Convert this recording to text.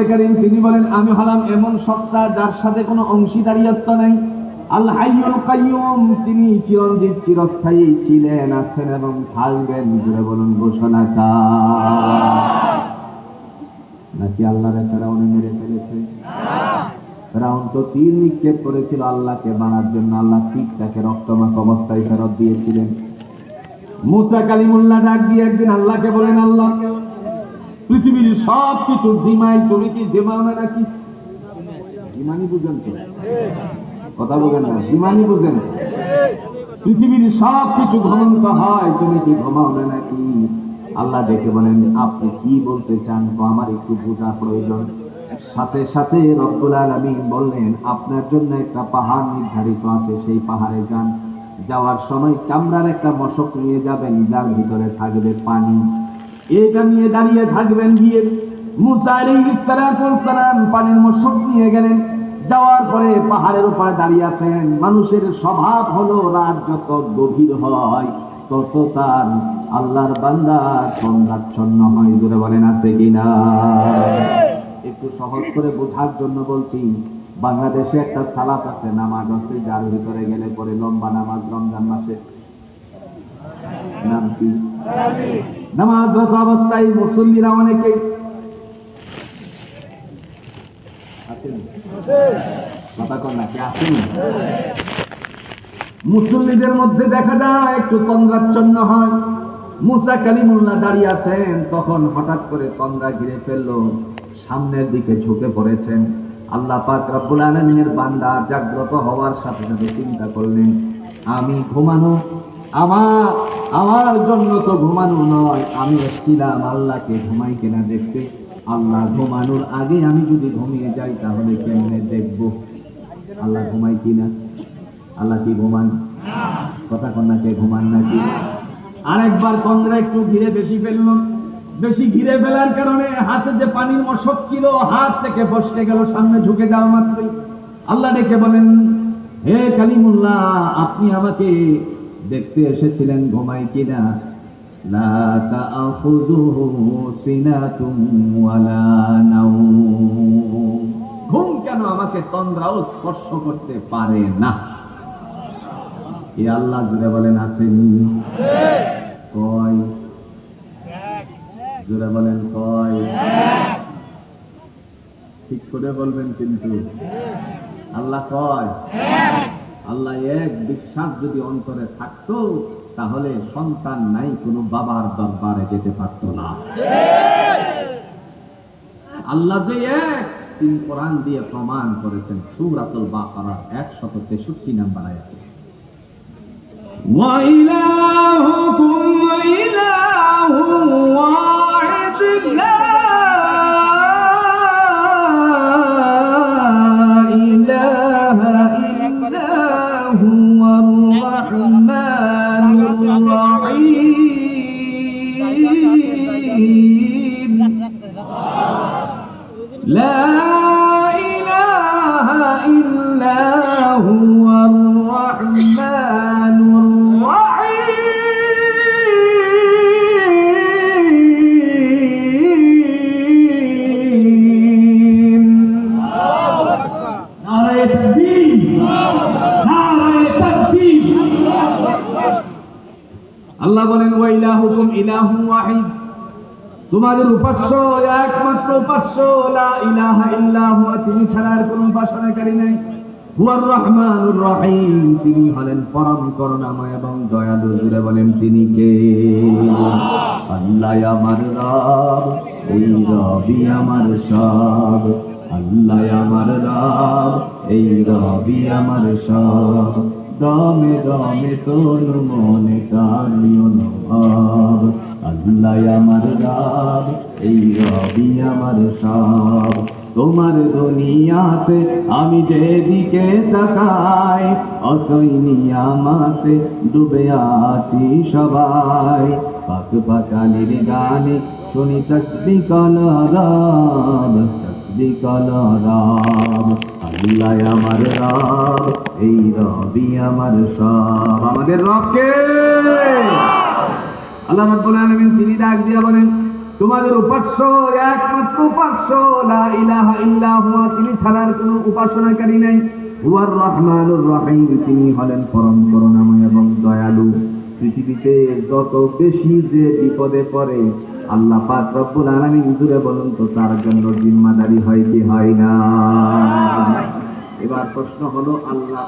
রব্বে করিম তিনি বলেন, আমি হলাম এমন সত্তা যার সাথে কোনো অংশীদারিত্ব নাই। আল হাইয়ুল কাইয়ুম, তিনি চিরঞ্জীব, চিরস্থায়ী ছিলেন, আছেন এবং থাকবেন। বলুন ঘোষণা নাকি আল্লাহর মেরে ফেলেছে? তো তীর নিক্ষেপ করেছিল আল্লাহকে মারার জন্য। আল্লাহ তীরটাকে রক্তমাখ অবস্থায় ফেরত দিয়েছিলেন। মুসা কালিমুল্লাহ ডাক দিয়ে একদিন আল্লাহকে বলেন, আল্লাহ পৃথিবীর সব কিছু জিমাই তুমি কি জিমাও না নাকি জিমানি বুঝেন তো। কথা বলেন না, জিমানি বুঝেন। পৃথিবীর সব কিছু ঘমন্ত হয়, তুমি কি ঘুমাও নাকি? আল্লাহ দেখে বলেন, আপনি কি বলতে চান আমার একটু বোঝা প্রয়োজন। সাথে সাথে রব্বুল আলামিন বললেন, আপনার জন্য একটা পাহাড় নির্ধারিত আছে, সেই পাহাড়ে যান। যাওয়ার সময় চামড়ার একটা মশক নিয়ে যাবেন, যার ভিতরে থাকবে পানি। এটা নিয়ে দাঁড়িয়ে থাকবেন গিয়ে পানির মশক নিয়ে গেলেন। যাওয়ার পরে পাহাড়ের উপরে দাঁড়িয়ে আছেন। মানুষের স্বভাব হলো রাত যত গভীর হয়, তত তার আল্লাহর বান্দা সন্ধ্যাচ্ছন্ন হয়। জোরে বলেন, আছে কিনা একটু সহজ করে বোঝার জন্য বলছি, বাংলাদেশে একটা সালাত আছে, নামাজ আছে, যার ভিতরে গেলে পরে লম্বা নামাজ রমজান মাসে। নাম কি? নামাজরত অবস্থায় মুসল্লিরা অনেকেই আছেন কথা কন নাকি আছেন মুসল্লিদের মধ্যে দেখা যায় একটু তন্দ্রাচ্ছন্ন হয়। মুসা কালিমুল্লাহ দাঁড়িয়ে আছেন, তখন হঠাৎ করে তন্দ্রা ঘিরে ফেলল, সামনের দিকে ঝুঁকে পড়েছেন। আল্লাহ পাক রব্বুল আলমিনের বান্দা জাগ্রত হওয়ার সাথে সাথে চিন্তা করলেন, আমি ঘুমানো আমার আমার জন্য তো ঘুমানো নয়। আমি এসেছিলাম আল্লাহকে ঘুমাই কিনা দেখতে। আল্লাহ ঘুমানোর আগে আমি যদি ঘুমিয়ে যাই, তাহলে কেমনে দেখব? আল্লাহ ঘুমাই কিনা আল্লাহ কি ঘুমান? কথা কন্যাকে ঘুমান নাকি? আরেকবার তন্দ্রা একটু ঘিরে বেশি ফেলল। বেশি ঘিরে ফেলার কারণে হাতে যে পানির মশক ছিল, হাত থেকে ফসকে গেল, সামনে ঝুঁকে যাওয়া মাত্রই। আল্লাহ ডেকে বলেন, হে কালিমুল্লাহ, আপনি আমাকে দেখতে এসেছিলেন ঘুমাই কিনা? ঘুম কেন আমাকে তন্দ্রাও স্পর্শ করতে পারে না? এ আল্লাহ জুড়ে বলেন আছেন কয়? জুড়ে বলেন, কয়? ঠিক করে বলবেন কিন্তু। আল্লাহ কয়? আল্লাহ এক বিশ্বাস যদি অন্তরে থাকতো তাহলে সন্তান নাই কোনো বাবার দরবারে যেতে পারতো না আল্লাহ যে এক তিনি কোরআন দিয়ে প্রমাণ করেছেন সুরাতুল বাকারা একশত তেষট্টি নাম্বার আয়াতে وإلهكم إله هو الرحمن الرحيم নারায়ে তাকবীর নারায়ে তাকবীর আল্লাহ বলেন ওয়া ইলাহুকুম ইলাহুন ওয়াহিদ তোমাদের উপাস্য একমাত্র উপাস্য লা ইলাহা ইল্লা হুয়া তিনি ছাড়া আর কোনো উপাসনাকারী নাই রহমানুর রহিম। তিনি হলেন পরম করুণাময় এবং দয়ালু, জুড়ে বলেন, তিনি কে? আল্লাহ আমার রব, এই রবি আমার সব। আল্লাহ আমার রব, এই রবি আমার সব। দমে দমে তোর মনে কারি অনুভব। আল্লাহ আমার রাব, এই রবি আমার সব। তোমার দুনিয়াতে আমি যেদিকে তাকাই, অতই নিয়ামাতে ডুবে আছি সবাই। পাক পাকালির গানে শুনি তসবি কলরব তসবি কলরব আল্লাহ আমার রব, এই রবি আমার সব। আমাদের রবকে আল্লাহ রাব্বুল আলামিন তিনি ডাক দিয়া বলেন তোমাদের উপাস্য একমাত্র উপাস্য, লা ইলাহা ইল্লা হুয়া, তিনি ছাড়ার কোনো উপাসনাকারী নেই। হুয়ার রহমানুর রহিম, তিনি হলেন পরম করুণাময় এবং দয়ালু। পৃথিবীতে যত বেশি যে বিপদে পড়ে, আল্লাহ পাক রব্বুল আলামিন জুড়ে বলুন তো, তার জন্য জিম্মাদারি হয় কি হয় না? এবার প্রশ্ন হলো, আল্লাহ